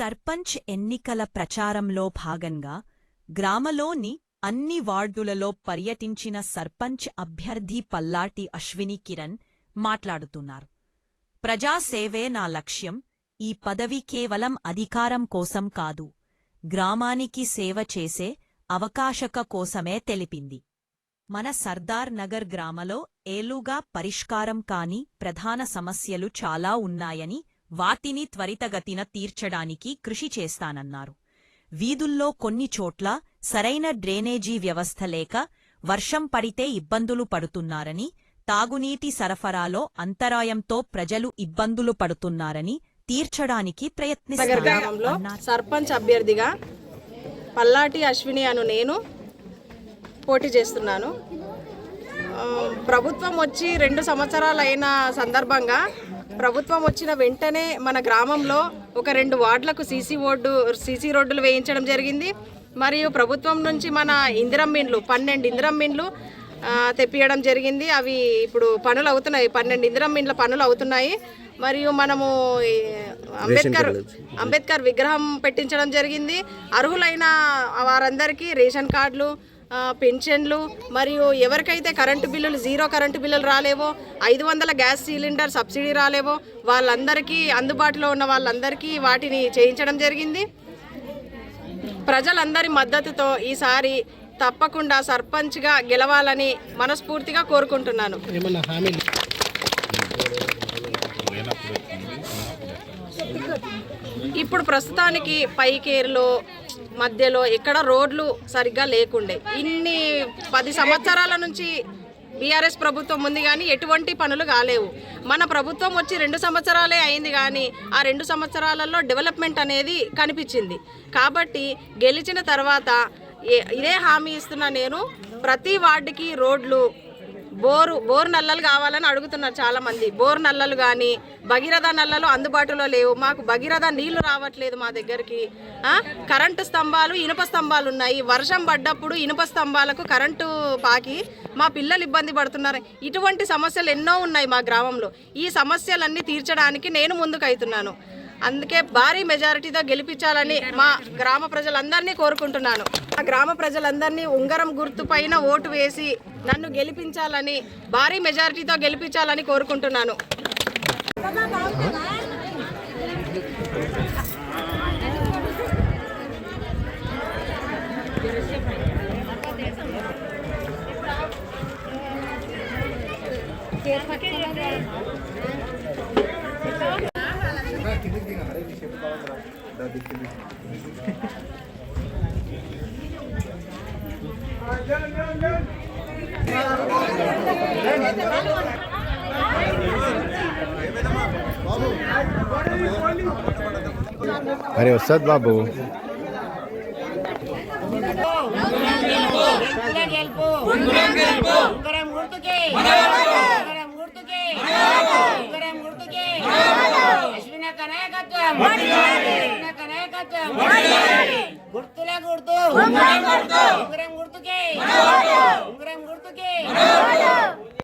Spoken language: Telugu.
సర్పంచ్ ఎన్నికల ప్రచారంలో భాగంగా గ్రామలోని అన్ని వార్డులలో పర్యటించిన సర్పంచ్ అభ్యర్థి పల్లాటి అశ్విని కిరణ్ మాట్లాడుతున్నారు. ప్రజాసేవే నా లక్ష్యం. ఈ పదవి కేవలం అధికారం కోసం కాదు. గ్రామానికి సేవ చేసే అవకాశక కోసమే తెలిపింది. మన సర్దార్ నగర్ గ్రామలో ఏలుగా పరిష్కారం కాని ప్రధాన సమస్యలు చాలా ఉన్నాయని వాటిని త్వరితగతిన తీర్చడానికి కృషి చేస్తానన్నారు. వీధుల్లో కొన్ని చోట్ల సరైన డ్రైనేజీ వ్యవస్థ లేక వర్షం పడితే ఇబ్బందులు పడుతున్నారని తాగునీటి సరఫరాలో అంతరాయంతో ప్రజలు ఇబ్బందులు పడుతున్నారని తీర్చడానికి గ్రామంలో సర్పంచ్ అభ్యర్థిగా పల్లాటి అశ్విని అను నేను పోటీ చేస్తున్నాను. ప్రభుత్వం వచ్చి రెండు సంవత్సరాలు అయిన సందర్భంగా ప్రభుత్వం వచ్చిన వెంటనే మన గ్రామంలో ఒక రెండు వార్డులకు సీసీ రోడ్డు సీసీ రోడ్డులు వేయించడం జరిగింది. మరియు ప్రభుత్వం నుంచి మన ఇందిరం మిన్లు పన్నెండు ఇందిరం మిన్లు తెప్పియడం జరిగింది. అవి ఇప్పుడు పనులు అవుతున్నాయి. పన్నెండు ఇందిరం మిన్ల పనులు అవుతున్నాయి. మరియు మనము అంబేద్కర్ అంబేద్కర్ విగ్రహం పెట్టించడం జరిగింది. అర్హులైన వారందరికీ రేషన్ కార్డులు పెన్షన్లు మరియు ఎవరికైతే కరెంటు బిల్లులు జీరో కరెంటు బిల్లులు రాలేవో ఐదు వందల గ్యాస్ సిలిండర్ సబ్సిడీ రాలేవో వాళ్ళందరికీ అందుబాటులో ఉన్న వాళ్ళందరికీ వాటిని చేయించడం జరిగింది. ప్రజలందరి మద్దతుతో ఈసారి తప్పకుండా సర్పంచ్గా గెలవాలని మనస్ఫూర్తిగా కోరుకుంటున్నాను. ఇప్పుడు ప్రస్తుతానికి పైకేరులో మధ్యలో ఎక్కడ రోడ్లు సరిగ్గా లేకుండే. ఇన్ని పది సంవత్సరాల నుంచి బీఆర్ఎస్ ప్రభుత్వం ఉంది కానీ ఎటువంటి పనులు కాలేవు. మన ప్రభుత్వం వచ్చి రెండు సంవత్సరాలే అయింది కానీ ఆ రెండు సంవత్సరాలలో డెవలప్మెంట్ అనేది కనిపించింది. కాబట్టి గెలిచిన తర్వాత ఏ- ఇదే హామీ ఇస్తున్నా నేను ప్రతి వార్డుకి రోడ్లు బోరు బోరు నల్లలు కావాలని అడుగుతున్నారు చాలా మంది బోరు నల్లలు కానీ భగీరథ నల్లలు అందుబాటులో లేవు. మాకు భగీరథ నీళ్ళు రావట్లేదు మా దగ్గరికి. కరెంటు స్తంభాలు ఇనుప స్తంభాలు ఉన్నాయి. వర్షం పడ్డప్పుడు ఇనుప స్తంభాలకు కరెంటు పాకి మా పిల్లలు ఇబ్బంది పడుతున్నారు. ఇటువంటి సమస్యలు ఎన్నో ఉన్నాయి మా గ్రామంలో. ఈ సమస్యలన్నీ తీర్చడానికి నేను ముందుకు అవుతున్నాను అందుకే భారీ మెజారిటీతో గెలిపించాలని మా గ్రామ ప్రజలందరినీ కోరుకుంటున్నాను. మా గ్రామ ప్రజలందరినీ ఉంగరం గుర్తు పైన ఓటు వేసి నన్ను గెలిపించాలని భారీ మెజారిటీతో గెలిపించాలని కోరుకుంటున్నాను. అరే వస్తుంది బాబు ఉంగరం గుర్తుకే ఉంగరం గుర్తుకే ఉంగరం గుర్తుకే అశ్వినక నాయకత్వం అశ్వినక నాయకత్వం గుర్తుల గుర్తు. ఉంగరం గుర్తుకే. ఉంగరం గుర్తుకే.